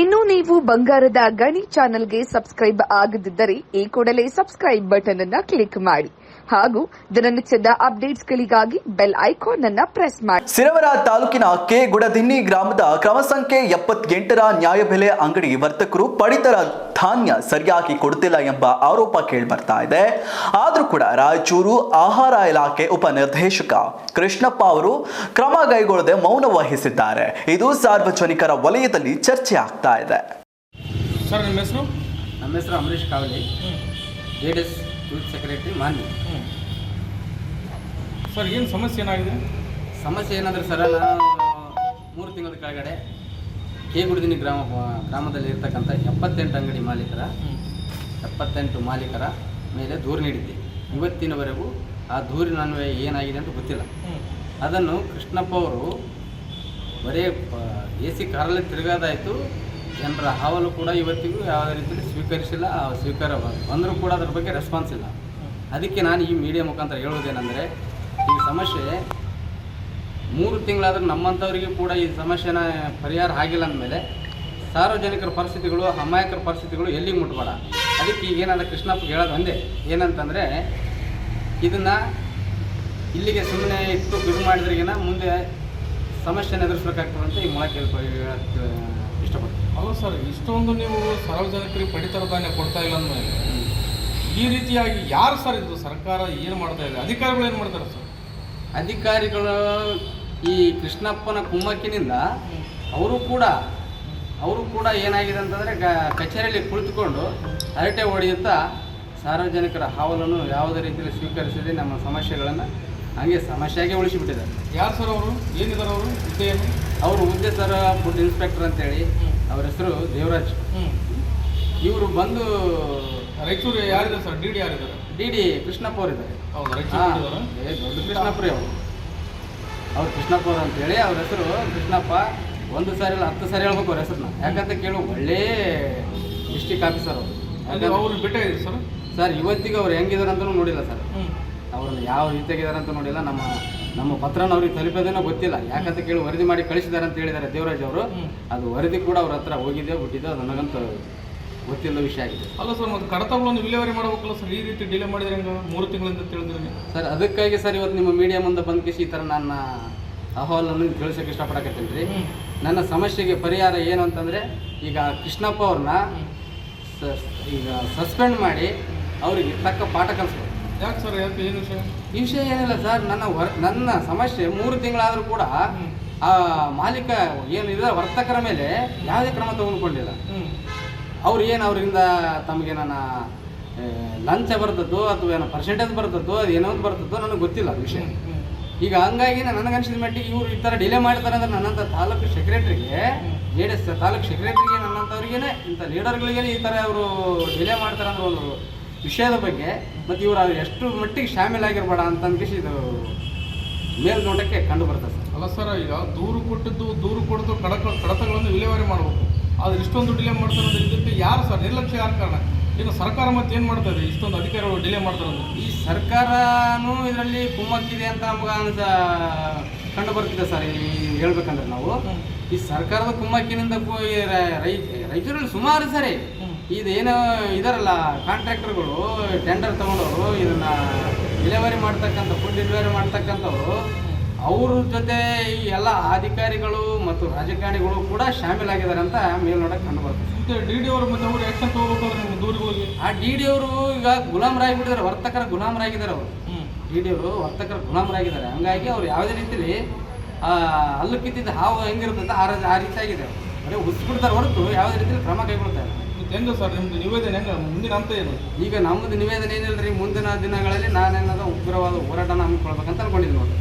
ಇನ್ನು ನೀವು ಬಂಗಾರದ ಗಣಿ ಚಾನೆಲ್ಗೆ ಸಬ್ಸ್ಕ್ರೈಬ್ ಆಗದಿದ್ದರೆ ಈ ಕೂಡಲೇ ಸಬ್ಸ್ಕ್ರೈಬ್ ಬಟನ್ ಅನ್ನ ಕ್ಲಿಕ್ ಮಾಡಿ. ಹಾಗೂ ದಿನನಿತ್ಯದ ಅಪ್ಡೇಟ್ಸ್ಗಳಿಗಾಗಿ ಬೆಲ್ ಐಕಾನ್ ಅನ್ನ ಪ್ರೆಸ್ ಮಾಡಿ. ಸಿರವರ ತಾಲೂಕಿನ ಕೆ ಗುಡದಿನ್ನಿ ಗ್ರಾಮದ ಕ್ರಮ ಸಂಖ್ಯೆ ಎಪ್ಪತ್ತೆಂಟರ ನ್ಯಾಯಬೆಲೆ ಅಂಗಡಿ ವರ್ತಕರು ಪಡಿತರ ಧಾನ್ಯ ಸರಿಯಾಗಿ ಕೊಡುತ್ತಿಲ್ಲ ಎಂಬ ಆರೋಪ ಕೇಳಿ ಬರ್ತಾ ಇದೆ. ಆದರೂ ಕೂಡ ರಾಯಚೂರು ಆಹಾರ ಇಲಾಖೆ ಉಪನಿರ್ದೇಶಕ ಕೃಷ್ಣಪ್ಪ ಅವರು ಕ್ರಮ ಕೈಗೊಳ್ಳದೆ ಮೌನ ವಹಿಸಿದ್ದಾರೆ. ಇದು ಸಾರ್ವಜನಿಕರ ವಲಯದಲ್ಲಿ ಚರ್ಚೆ ಆಗ್ತಾ ಇದೆ. ಸರ್ ನಿಮ್ಮ ಹೆಸರು? ನಮ್ಮ ಹೆಸರು Amareesh Kavali. J D S youth secretary ಮಾನ್ಯ ಸರ್ ಏನು ಸಮಸ್ಯೆ ಏನಾಗಿದೆ? ಸಮಸ್ಯೆ ಏನಂದ್ರೆ ಸರ್ ನಾನು ಮೂರು ತಿಂಗಳ ಕೆಳಗಡೆ ಕೇಗುಡಿದಿನಿ ಗ್ರಾಮ ಗ್ರಾಮದಲ್ಲಿ ಇರ್ತಕ್ಕಂಥ ಎಪ್ಪತ್ತೆಂಟು ಅಂಗಡಿ ಮಾಲೀಕರ ಎಪ್ಪತ್ತೆಂಟು ಮಾಲೀಕರ ಮೇಲೆ ದೂರು ನೀಡಿದ್ದೆ. ಇವತ್ತಿನವರೆಗೂ ಆ ದೂರಿನನ್ವಯ ಏನಾಗಿದೆ ಅಂತ ಗೊತ್ತಿಲ್ಲ. ಅದನ್ನು ಕೃಷ್ಣಪ್ಪ ಅವರು ಬರೀ ಎ ಸಿ ಕಾರಲ್ಲಿ ತಿರುಗಾದಾಯಿತು. ಜನರ ಹಾವಲು ಕೂಡ ಇವತ್ತಿಗೂ ಯಾವುದೇ ರೀತಿಯಲ್ಲಿ ಸ್ವೀಕರಿಸಿಲ್ಲ. ಆ ಸ್ವೀಕಾರ ಬಂದರೂ ಕೂಡ ಅದರ ಬಗ್ಗೆ ರೆಸ್ಪಾನ್ಸ್ ಇಲ್ಲ. ಅದಕ್ಕೆ ನಾನು ಈ ಮೀಡಿಯಾ ಮುಖಾಂತರ ಹೇಳೋದೇನೆಂದರೆ ಈ ಸಮಸ್ಯೆ ಮೂರು ತಿಂಗಳಾದರೂ ನಮ್ಮಂಥವರಿಗೆ ಕೂಡ ಈ ಸಮಸ್ಯೆನ ಪರಿಹಾರ ಆಗಿಲ್ಲ ಅಂದಮೇಲೆ ಸಾರ್ವಜನಿಕರ ಪರಿಸ್ಥಿತಿಗಳು ಅಮಾಯಕರ ಪರಿಸ್ಥಿತಿಗಳು ಎಲ್ಲಿಗೆ ಮುಟ್ಬೇಡ. ಅದಕ್ಕೆ ಈಗ ಏನಾದ ಕೃಷ್ಣಪ್ಪ ಹೇಳೋದು ಒಂದೇ. ಏನಂತಂದರೆ ಇದನ್ನು ಇಲ್ಲಿಗೆ ಸುಮ್ಮನೆ ಇಟ್ಟು ಇದು ಮಾಡಿದ್ರಿಗಿನ ಮುಂದೆ ಸಮಸ್ಯೆನ ಎದುರಿಸ್ಬೇಕಾಗ್ತದೆ ಅಂತ ಈ ಮೊಳಕೆ ಇಷ್ಟಪಡ್ತೀನಿ. ಅಲ್ಲ ಸರ್ ಇಷ್ಟೊಂದು ನೀವು ಸಾರ್ವಜನಿಕರಿಗೆ ಪಡಿತರ ಧಾನ್ಯ ಕೊಡ್ತಾ ಇಲ್ಲ ಅಂದಮೇಲೆ ಈ ರೀತಿಯಾಗಿ ಯಾರು ಸರ್ ಇದು ಸರ್ಕಾರ ಏನು ಮಾಡ್ತಾ ಇದೆ? ಅಧಿಕಾರಿಗಳು ಏನು ಮಾಡ್ತಾರೆ ಸರ್? ಅಧಿಕಾರಿಗಳು ಈ ಕೃಷ್ಣಪ್ಪನ ಕುಮ್ಮಕ್ಕಿನಿಂದ ಅವರು ಕೂಡ ಅವರು ಕೂಡ ಏನಾಗಿದೆ ಅಂತಂದರೆ ಗ ಕಚೇರಿಯಲ್ಲಿ ಕುಳಿತುಕೊಂಡು ಹರಟೆ ಹೊಡೆಯುತ್ತಾ ಸಾರ್ವಜನಿಕರ ಹಾವಲನ್ನು ಯಾವುದೇ ರೀತಿಯಲ್ಲಿ ಸ್ವೀಕರಿಸದೆ ನಮ್ಮ ಸಮಸ್ಯೆಗಳನ್ನು ಹಾಗೆ ಸಮಸ್ಯೆಯಾಗೆ ಉಳಿಸಿಬಿಟ್ಟಿದ್ದಾರೆ. ಯಾರು ಸರ್ ಅವರು? ಏನಿದ್ದಾರೆ ಅವರು? ಹುದ್ದೆ ಅವರು ಹುದ್ದೆ ಸರ್ ಫುಡ್ ಇನ್ಸ್ಪೆಕ್ಟರ್ ಅಂತೇಳಿ ಅವ್ರ ಹೆಸರು ದೇವರಾಜ್. ಇವರು ಬಂದು ರಾಯಚೂರು ಯಾರಿದ್ದಾರೆ ಸರ್ ಡಿ ಡಿ ಯಾರಿದ್ದಾರೆ ಡಿ ಡಿ ಕೃಷ್ಣಪ್ಪ ಅವರಿದ್ದಾರೆ. ದೊಡ್ಡ ಕೃಷ್ಣಪ್ಪರಿ ಅವರು. ಅವ್ರು ಕೃಷ್ಣಪ್ಪ ಅವ್ರು ಅಂತೇಳಿ ಅವ್ರ ಹೆಸರು ಕೃಷ್ಣಪ್ಪ. ಒಂದು ಸಾರಿ ಇಲ್ಲ ಹತ್ತು ಸಾರಿ ಹೇಳ್ಬೇಕು ಅವ್ರ ಹೆಸರನ್ನ. ಯಾಕಂತ ಕೇಳು ಒಳ್ಳೆ ಡಿಸ್ಟಿಕ್ ಆಫೀಸರ್ ಅವರು. ಅಲ್ಲಿ ಅವ್ರು ಭೇಟಿಯಾಗಿದ್ರು ಸರ್? ಸರ್ ಇವತ್ತಿಗೆ ಅವ್ರು ಹೆಂಗಿದಾರೆ ಅಂತಲೂ ನೋಡಿಲ್ಲ ಸರ್. ಅವ್ರನ್ನ ಯಾವ ರೀತಿಯಾಗಿದ್ದಾರೆ ಅಂತ ನೋಡಿಲ್ಲ. ನಮ್ಮ ನಮ್ಮ ಪತ್ರನ ಅವ್ರಿಗೆ ತಲುಪೋದೇನೋ ಗೊತ್ತಿಲ್ಲ. ಯಾಕಂತ ಕೇಳಿ ವರದಿ ಮಾಡಿ ಕಳಿಸಿದ್ದಾರೆ ಅಂತ ಹೇಳಿದ್ದಾರೆ ದೇವರಾಜ್ ಅವರು. ಅದು ವರದಿ ಕೂಡ ಅವ್ರ ಹತ್ರ ಹೋಗಿದೆ ಬಿಟ್ಟಿದ್ದೆ ಅದು ನನಗಂತೂ ಗೊತ್ತಿಲ್ಲ ವಿಷಯ ಆಗಿದೆ. ಅಲ್ಲ ಸರ್ ಮತ್ತು ಕಡತಗಳನ್ನು ವಿಲೇವಾರಿ ಮಾಡಬೇಕಲ್ಲ ಸರ್? ಈ ರೀತಿ ಡಿಲೇ ಮಾಡಿದ್ರೆ ಹೆಂಗೆ? ಮೂರು ತಿಂಗಳಿಂದ ತಿಳಿದ್ರೆ ಸರ್ ಅದಕ್ಕಾಗಿ ಸರ್ ಇವತ್ತು ನಿಮ್ಮ ಮೀಡಿಯಾ ಮುಂದೆ ಬಂದು ಕಿಸಿ ಈ ಥರ ನನ್ನ ಅಹವಾಲನ್ನು ತಿಳಿಸೋಕೆ ಇಷ್ಟಪಡಕತ್ತೀನಿ ರೀ. ನನ್ನ ಸಮಸ್ಯೆಗೆ ಪರಿಹಾರ ಏನು ಅಂತಂದರೆ ಈಗ ಕೃಷ್ಣಪ್ಪ ಅವ್ರನ್ನ ಸ- ಈಗ ಸಸ್ಪೆಂಡ್ ಮಾಡಿ ಅವರಿಗೆ ತಕ್ಕ ಪಾಠ ಕಲಿಸ್ಬೇಕು. ಯಾಕೆ ಸರ್ ಯಾಕೆ ಏನು ವಿಷಯ? ಈ ವಿಷಯ ಏನಿಲ್ಲ ಸರ್ ನನ್ನ ವರ್ ನನ್ನ ಸಮಸ್ಯೆ ಮೂರು ತಿಂಗಳಾದರೂ ಕೂಡ. ಆ ಮಾಲೀಕ ಏನಿದೆ ವರ್ತಕರ ಮೇಲೆ ಯಾವುದೇ ಕ್ರಮ ತೆಗೆದುಕೊಂಡಿಲ್ಲ ಅವ್ರು ಏನು ಅವರಿಂದ ತಮಗೆ ನನ್ನ ಲಂಚ ಬರ್ತದೋ ಅಥವಾ ಏನೋ ಪರ್ಸೆಂಟೇಜ್ ಬರ್ತದೋ ಅದು ಏನೋ ಒಂದು ಬರ್ತದೋ ನನಗೆ ಗೊತ್ತಿಲ್ಲ ಅದು ವಿಷಯ. ಈಗ ಹಂಗಾಗಿ ನನಗೆ ಅನಿಸಿದ ಮಟ್ಟಿಗೆ ಇವರು ಈ ಥರ ಡಿಲೇ ಮಾಡ್ತಾರೆ ಅಂದ್ರೆ ನನ್ನಂಥ ತಾಲೂಕು ಸೆಕ್ರೆಟ್ರಿಗೆ ಜೆ ಡಿ ಎಸ್ ತಾಲೂಕು ಸೆಕ್ರೆಟ್ರಿಗೆ ನನ್ನಂಥವ್ರಿಗೆ ಇಂಥ ಲೀಡರ್ಗಳಿಗೆ ಈ ಥರ ಅವರು ಡಿಲೇ ಮಾಡ್ತಾರೆ ಅಂದ್ರೆ ಒಂದು ವಿಷಯದ ಬಗ್ಗೆ ಮತ್ತು ಇವರು ಅದು ಎಷ್ಟು ಮಟ್ಟಿಗೆ ಆಗಿರ್ಬೇಡ ಅಂತ ಅನ್ಕಿಸಿ ಇದು ಮೇಲ್ನೋಟಕ್ಕೆ ಕಂಡು ಬರ್ತದೆ ಸರ್. ಅಲ್ಲ ಸರ್ ಈಗ ದೂರು ಕೊಟ್ಟಿದ್ದು ದೂರು ಕೊಡ್ತು ಕಡತ ಕಡತಗಳನ್ನು ವಿಲೇವಾರಿ ಮಾಡಬೇಕು. ಆದ್ರೆ ಇಷ್ಟೊಂದು ಡಿಲೇ ಮಾಡ್ತಾರೆ ಅಂದ್ರೆ ಇದಕ್ಕೆ ಯಾರು ಸರ್ ನಿರ್ಲಕ್ಷ್ಯ ಯಾರು ಕಾರಣ? ಇನ್ನು ಸರ್ಕಾರ ಮತ್ತೆ ಏನು ಮಾಡ್ತಾ ಇದೆ? ಇಷ್ಟೊಂದು ಅಧಿಕಾರಿಗಳು ಡಿಲೇ ಮಾಡ್ತಾರೆ ಈ ಸರ್ಕಾರನೂ ಇದರಲ್ಲಿ ಕುಮ್ಮಕ್ಕಿದೆ ಅಂತ ನಮ್ಗೆ ಅನ್ಸ ಕಂಡು ಬರ್ತಿದೆ ಸರ್ ಈ ಹೇಳ್ಬೇಕಂದ್ರೆ ನಾವು. ಈ ಸರ್ಕಾರದ ಕುಮ್ಮಕ್ಕಿನಿಂದ ರೈತರಲ್ಲಿ ಸುಮಾರು ಸರಿ. ಇದೇನು ಇದಾರಲ್ಲ ಕಾಂಟ್ರಾಕ್ಟರ್ಗಳು ಟೆಂಡರ್ ತಗೊಂಡವರು ಇದನ್ನ ಡಿಲೆವರಿ ಮಾಡ್ತಕ್ಕಂಥ ಫುಡ್ ಡೆಲಿವರಿ ಮಾಡ್ತಕ್ಕಂಥವ್ರು ಅವ್ರ ಜೊತೆ ಈ ಎಲ್ಲ ಅಧಿಕಾರಿಗಳು ಮತ್ತು ರಾಜಕಾರಣಿಗಳು ಕೂಡ ಶಾಮೀಲಾಗಿದ್ದಾರೆ ಅಂತ ಮೇಲ್ನೋಟಕ್ಕೆ ಕಂಡು ಬರ್ತದೆ ಮತ್ತೆ ಡಿ ಡಿ ಅವರು ಮತ್ತೆ ಅವರು ಆ್ಯಕ್ಷನ್ ತಗೋಬೇಕಾದ್ರೆ ದೂರಿಗೆ ಹೋಗಿ? ಆ ಡಿ ಡಿ ಅವರು ಈಗ ಗುಲಾಮರಾಗಿಬಿಟ್ಟಿದ್ದಾರೆ ವರ್ತಕರ ಗುಲಾಮರಾಗಿದ್ದಾರೆ ಅವರು. ಡಿ ಡಿ ಅವರು ವರ್ತಕರ ಗುಲಾಮರಾಗಿದ್ದಾರೆ. ಹಂಗಾಗಿ ಅವ್ರು ಯಾವುದೇ ರೀತಿಯಲ್ಲಿ ಆ, ಹಲ್ಲು ಕಿತ್ತಿದ್ದ ಹಾವು ಹೆಂಗಿರ್ತದೆ ಆ ಆ ರೀತಿಯಾಗಿದೆ. ಬರೀ ಹುಚ್ಚಿಬಿಡ್ತಾರೆ ಹೊರತು ಯಾವುದೇ ರೀತಿಯಲ್ಲಿ ಕ್ರಮ ಕೈಗೊಳ್ತಾರೆ ಹೆಂಗೆ ಸರ್ ನಿಮ್ದು ನಿವೇದನೆ ಹೆಂಗೆ? ಮುಂದಿನ ಹಂತ ಏನು? ಈಗ ನಮ್ಮದು ನಿವೇದನೆ ಏನಿಲ್ಲ ರೀ ಮುಂದಿನ ದಿನಗಳಲ್ಲಿ ನಾನೇನಾದ ಉಗ್ರವಾದ ಹೋರಾಟನ ಹಮ್ಮಿಕೊಳ್ಬೇಕಂತ ಅನ್ಕೊಂಡಿದ್ದೀನಿ. ನೋಡಿ